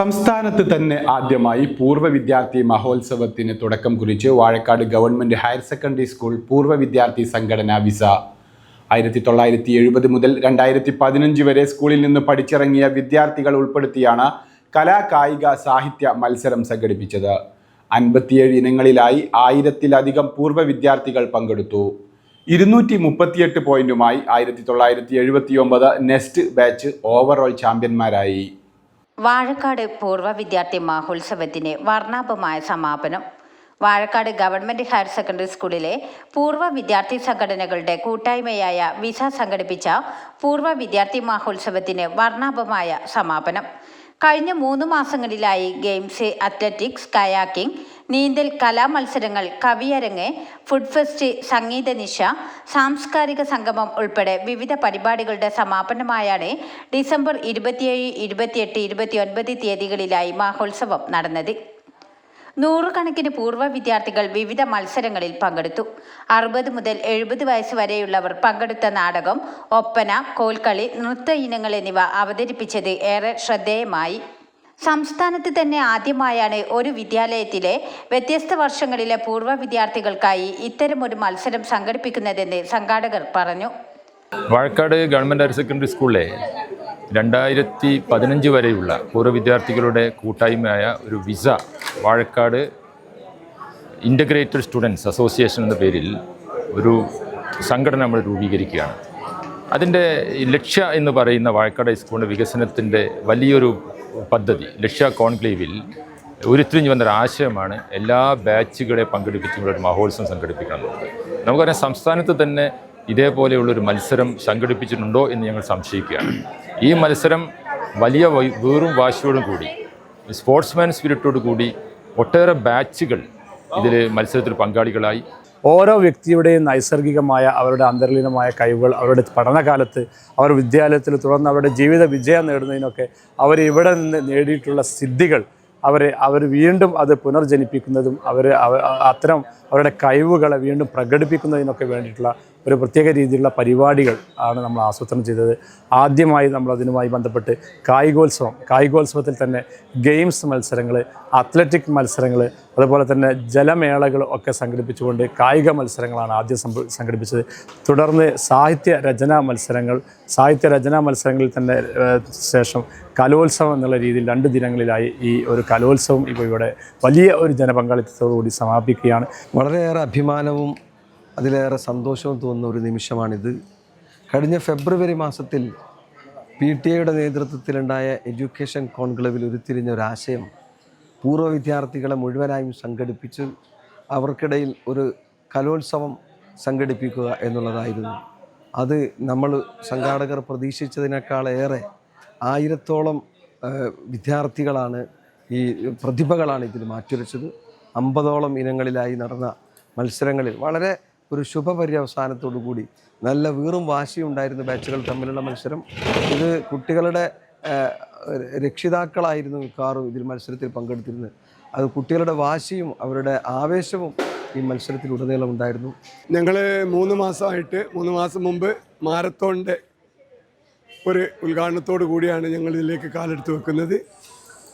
സംസ്ഥാനത്ത് തന്നെ ആദ്യമായി പൂർവ വിദ്യാർത്ഥി മഹോത്സവത്തിന് തുടക്കം കുറിച്ച് Vazhakkad government higher secondary school പൂർവ വിദ്യാർത്ഥി സംഘടന വിസ. ആയിരത്തി തൊള്ളായിരത്തി എഴുപത് മുതൽ രണ്ടായിരത്തി പതിനഞ്ച് വരെ സ്കൂളിൽ നിന്ന് പഠിച്ചിറങ്ങിയ വിദ്യാർത്ഥികൾ ഉൾപ്പെടുത്തിയാണ് കലാ കായിക സാഹിത്യ മത്സരം സംഘടിപ്പിച്ചത്. അൻപത്തിയേഴ് ഇനങ്ങളിലായി ആയിരത്തിലധികം പൂർവ വിദ്യാർത്ഥികൾ പങ്കെടുത്തു. ഇരുന്നൂറ്റി മുപ്പത്തിയെട്ട് പോയിന്റുമായി ആയിരത്തി തൊള്ളായിരത്തി എഴുപത്തി ഒമ്പത് നെക്സ്റ്റ് ബാച്ച് ഓവറോൾ ചാമ്പ്യന്മാരായി. വാഴക്കാട് പൂർവ വിദ്യാർത്ഥി മഹോത്സവത്തിന് വർണാഭമായ സമാപനം. വാഴക്കാട് ഗവൺമെന്റ് ഹയർ സെക്കൻഡറി സ്കൂളിലെ പൂർവ വിദ്യാർത്ഥി സംഘടനകളുടെ കൂട്ടായ്മയായ വിസ സംഘടിപ്പിച്ച പൂർവ വിദ്യാർത്ഥി മഹോത്സവത്തിന് വർണാഭമായ സമാപനം. കഴിഞ്ഞ മൂന്ന് മാസങ്ങളിലായി ഗെയിംസ് അത്ലറ്റിക്സ് കയാക്കിംഗ് നീന്തൽ കലാമത്സരങ്ങൾ കവിയരങ്ങ് ഫുഡ് ഫെസ്റ്റ് സംഗീത നിശ സാംസ്കാരിക സംഗമം ഉൾപ്പെടെ വിവിധ പരിപാടികളുടെ സമാപനമായാണ് ഡിസംബർ ഇരുപത്തിയേഴ് ഇരുപത്തിയെട്ട് ഇരുപത്തിയൊൻപത് തീയതികളിലായി മഹോത്സവം നടന്നത്. നൂറുകണക്കിന് പൂർവ വിദ്യാർത്ഥികൾ വിവിധ മത്സരങ്ങളിൽ പങ്കെടുത്തു. അറുപത് മുതൽ എഴുപത് വയസ്സ് വരെയുള്ളവർ പങ്കെടുത്ത നാടകം ഒപ്പന കോൽക്കളി നൃത്ത ഇനങ്ങൾ എന്നിവ അവതരിപ്പിച്ചത് ഏറെ ശ്രദ്ധേയമായി. സംസ്ഥാനത്ത് തന്നെ ആദ്യമായാണ് ഒരു വിദ്യാലയത്തിലെ വ്യത്യസ്ത വർഷങ്ങളിലെ പൂർവ വിദ്യാർത്ഥികൾക്കായി ഇത്തരമൊരു മത്സരം സംഘടിപ്പിക്കുന്നതെന്ന് സംഘാടകർ പറഞ്ഞു. വാഴക്കാട് ഗവൺമെന്റ് ഹയർ സെക്കൻഡറി സ്കൂളിലെ രണ്ടായിരത്തി പതിനഞ്ച് വരെയുള്ള പൂർവ വിദ്യാർത്ഥികളുടെ കൂട്ടായ്മയായ ഒരു VISA Vazhakkad integrated students association എന്ന പേരിൽ ഒരു സംഘടന നമ്മൾ രൂപീകരിക്കുകയാണ്. അതിന്റെ ലക്ഷ്യ എന്ന് പറയുന്ന വാഴക്കാട് ഹൈസ്കൂളിന്റെ വികസനത്തിന്റെ വലിയൊരു പദ്ധതി ലക്ഷ്യ കോൺക്ലേവിൽ ഉരുത്തിരിഞ്ഞു വന്നൊരു ആശയമാണ് എല്ലാ ബാച്ചുകളെ പങ്കെടുപ്പിച്ചുള്ള ഒരു മഹോത്സവം സംഘടിപ്പിക്കണം നമുക്കറിയാം സംസ്ഥാനത്ത് തന്നെ ഇതേപോലെയുള്ളൊരു മത്സരം സംഘടിപ്പിച്ചിട്ടുണ്ടോ എന്ന് ഞങ്ങൾ സംശയിക്കുകയാണ്. ഈ മത്സരം വലിയ വീറും വാശിയോടും കൂടി സ്പോർട്സ്മാൻ സ്പിരിറ്റോട് കൂടി ഒട്ടേറെ ബാച്ചുകൾ ഇതിൽ മത്സരത്തിൽ പങ്കാളികളായി. ഓരോ വ്യക്തിയുടെയും നൈസർഗികമായ അവരുടെ അന്തർലീനമായ കഴിവുകൾ അവരുടെ പഠനകാലത്ത് അവർ വിദ്യാലയത്തിൽ തുടർന്ന് അവരുടെ ജീവിത വിജയം നേടുന്നതിനൊക്കെ അവർ ഇവിടെ നിന്ന് നേടിയിട്ടുള്ള സിദ്ധികൾ അവരെ അവർ വീണ്ടും അത് പുനർജനിപ്പിക്കുന്നതും അവർ അത്തരം അവരുടെ കഴിവുകളെ വീണ്ടും പ്രകടിപ്പിക്കുന്നതിനൊക്കെ വേണ്ടിയിട്ടുള്ള ഒരു പ്രത്യേക രീതിയിലുള്ള പരിപാടികൾ ആണ് നമ്മൾ ആസൂത്രണം ചെയ്തത്. ആദ്യമായി നമ്മൾ അതിനുമായി ബന്ധപ്പെട്ട് കായികോത്സവം കായികോത്സവത്തിൽ തന്നെ ഗെയിംസ് മത്സരങ്ങൾ അത്ലറ്റിക് മത്സരങ്ങൾ അതുപോലെ തന്നെ ജലമേളകൾ ഒക്കെ സംഘടിപ്പിച്ചുകൊണ്ട് കായിക മത്സരങ്ങളാണ് ആദ്യം സംഘടിപ്പിച്ചത്. തുടർന്ന് സാഹിത്യ രചനാ മത്സരങ്ങൾ സാഹിത്യ രചനാ മത്സരങ്ങളിൽ തന്നെ ശേഷം കലോത്സവം എന്നുള്ള രീതിയിൽ രണ്ട് ദിനങ്ങളിലായി ഈ ഒരു കലോത്സവം ഇപ്പോൾ ഇവിടെ വലിയ ഒരു ജനപങ്കാളിത്തത്തോടുകൂടി സമാപിക്കുകയാണ്. വളരെയേറെ അഭിമാനവും അതിലേറെ സന്തോഷവും തോന്നുന്ന ഒരു നിമിഷമാണിത്. കഴിഞ്ഞ ഫെബ്രുവരി മാസത്തിൽ പി ടി എയുടെ നേതൃത്വത്തിലുണ്ടായ എഡ്യൂക്കേഷൻ കോൺക്ലേവിൽ ഉരുത്തിരിഞ്ഞ ഒരാശയം പൂർവ വിദ്യാർത്ഥികളെ മുഴുവനായും സംഘടിപ്പിച്ച് അവർക്കിടയിൽ ഒരു കലോത്സവം സംഘടിപ്പിക്കുക എന്നുള്ളതായിരുന്നു. അത് നമ്മൾ സംഘാടകർ പ്രതീക്ഷിച്ചതിനേക്കാളേറെ ആയിരത്തോളം വിദ്യാർത്ഥികളാണ് ഈ പ്രതിഭകളാണ് ഇതിൽ മാറ്റുരച്ചത് അമ്പതോളം ഇനങ്ങളിലായി നടന്ന മത്സരങ്ങളിൽ വളരെ ഒരു ശുഭപര്യവസാനത്തോടു കൂടി. നല്ല വീറും വാശിയും ഉണ്ടായിരുന്ന ബാച്ചുകൾ തമ്മിലുള്ള മത്സരം. ഇത് കുട്ടികളുടെ രക്ഷിതാക്കളായിരുന്നു മിക്കവാറും ഇതിൽ മത്സരത്തിൽ പങ്കെടുത്തിരുന്നത്. അത് കുട്ടികളുടെ വാശിയും അവരുടെ ആവേശവും ഈ മത്സരത്തിൽ ഉടനീളം ഉണ്ടായിരുന്നു. ഞങ്ങൾ മൂന്ന് മാസമായിട്ട് മൂന്ന് മാസം മുമ്പ് മാരത്തോണിന്റെ ഒരു ഉദ്ഘാടനത്തോടു കൂടിയാണ് ഞങ്ങൾ ഇതിലേക്ക് കാലെടുത്ത് വെക്കുന്നത്.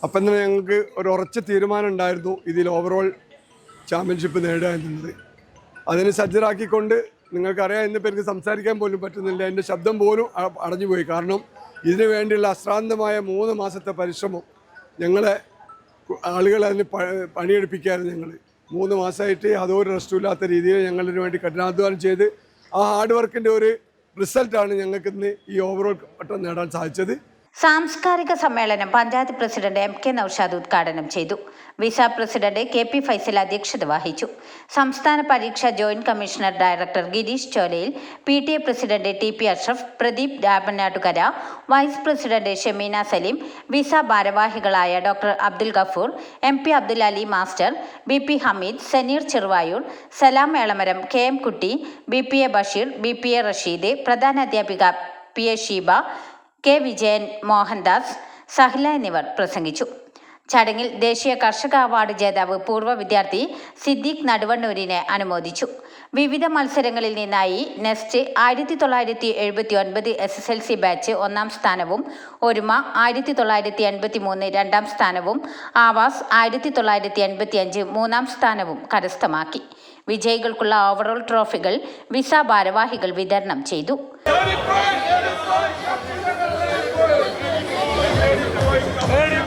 അപ്പം തന്നെ ഞങ്ങൾക്ക് ഒരു ഉറച്ച തീരുമാനം ഉണ്ടായിരുന്നു ഇതിൽ ഓവറോൾ ചാമ്പ്യൻഷിപ്പ് നേടുക എന്നുള്ളത്. അതിന് സജ്ജരാക്കിക്കൊണ്ട് നിങ്ങൾക്കറിയാം ഇന്നിപ്പോൾ എനിക്ക് സംസാരിക്കാൻ പോലും പറ്റുന്നില്ല. എന്റെ ശബ്ദം പോലും അടഞ്ഞുപോയി കാരണം ഇതിനു വേണ്ടിയുള്ള അശ്രാന്തമായ മൂന്ന് മാസത്തെ പരിശ്രമം ഞങ്ങളെ ആളുകളെ അതിന് പണിയെടുപ്പിക്കുകയായിരുന്നു ഞങ്ങൾ മൂന്ന് മാസമായിട്ട് യാതൊരു റെസ്റ്റുമില്ലാത്ത രീതിയിൽ ഞങ്ങളിതിനു വേണ്ടി കഠിനാധ്വാനം ചെയ്ത് ആ ഹാർഡ് വർക്കിന്റെ ഒരു റിസൾട്ടാണ് ഞങ്ങൾക്ക് ഇന്ന് ഈ ഓവറോൾ പട്ടം നേടാൻ സാധിച്ചത്. സാംസ്കാരിക സമ്മേളനം panchayat president M K Noushad ഉദ്ഘാടനം ചെയ്തു. VISA president K P Faisal അധ്യക്ഷത വഹിച്ചു. സംസ്ഥാന പരീക്ഷാ joint commissioner director Girish Cholayil P T A president T P Ashraf Pradeep Ramanattukara vice president Shemeena Saleem VISA ഭാരവാഹികളായ doctor Abdul Gafoor M P Abdul Ali master B P Hameed Saneer Cheruvayur Salam Melamaram K M Kutty B P A Basheer B P A Rasheed പ്രധാനാധ്യാപിക P A Sheeba K Vijayan Mohandas Sahla എന്നിവർ പ്രസംഗിച്ചു. ചടങ്ങിൽ ദേശീയ കർഷക award ജേതാവ് പൂർവ വിദ്യാർത്ഥി സിദ്ദീഖ് നടുവണ്ണൂരിനെ അനുമോദിച്ചു. വിവിധ മത്സരങ്ങളിൽ നിന്നായി നെസ്റ്റ് ആയിരത്തി തൊള്ളായിരത്തി എഴുപത്തി ഒൻപത് S S L C batch ഒന്നാം സ്ഥാനവും ഒരുമ ആയിരത്തി തൊള്ളായിരത്തി എൺപത്തി മൂന്ന് രണ്ടാം സ്ഥാനവും ആവാസ് ആയിരത്തി തൊള്ളായിരത്തി എൺപത്തി അഞ്ച് മൂന്നാം സ്ഥാനവും കരസ്ഥമാക്കി. വിജയികൾക്കുള്ള ഓവറോൾ ട്രോഫികൾ വിസ ഭാരവാഹികൾ വിതരണം ചെയ്തു. Ready?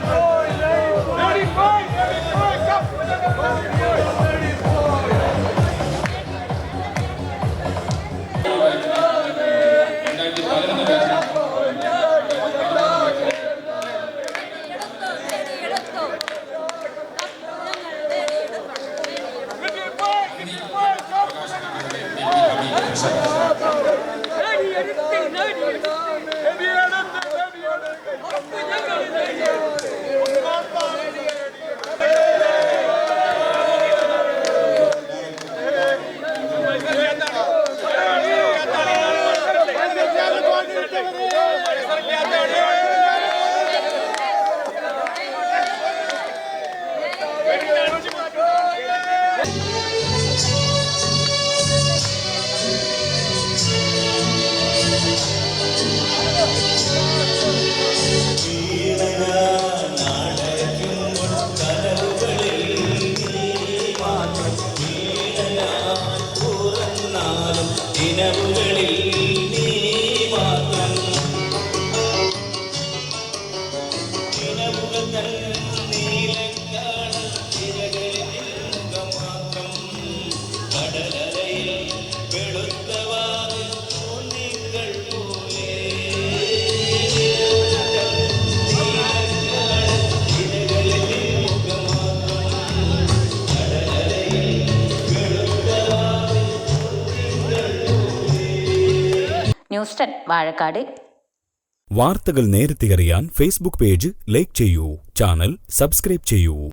ടെൻ വാഴക്കാട്. വാർത്തകൾ നേരത്തെ അറിയാൻ ഫേസ്ബുക്ക് പേജ് ലൈക്ക് ചെയ്യൂ ചാനൽ സബ്സ്ക്രൈബ് ചെയ്യൂ.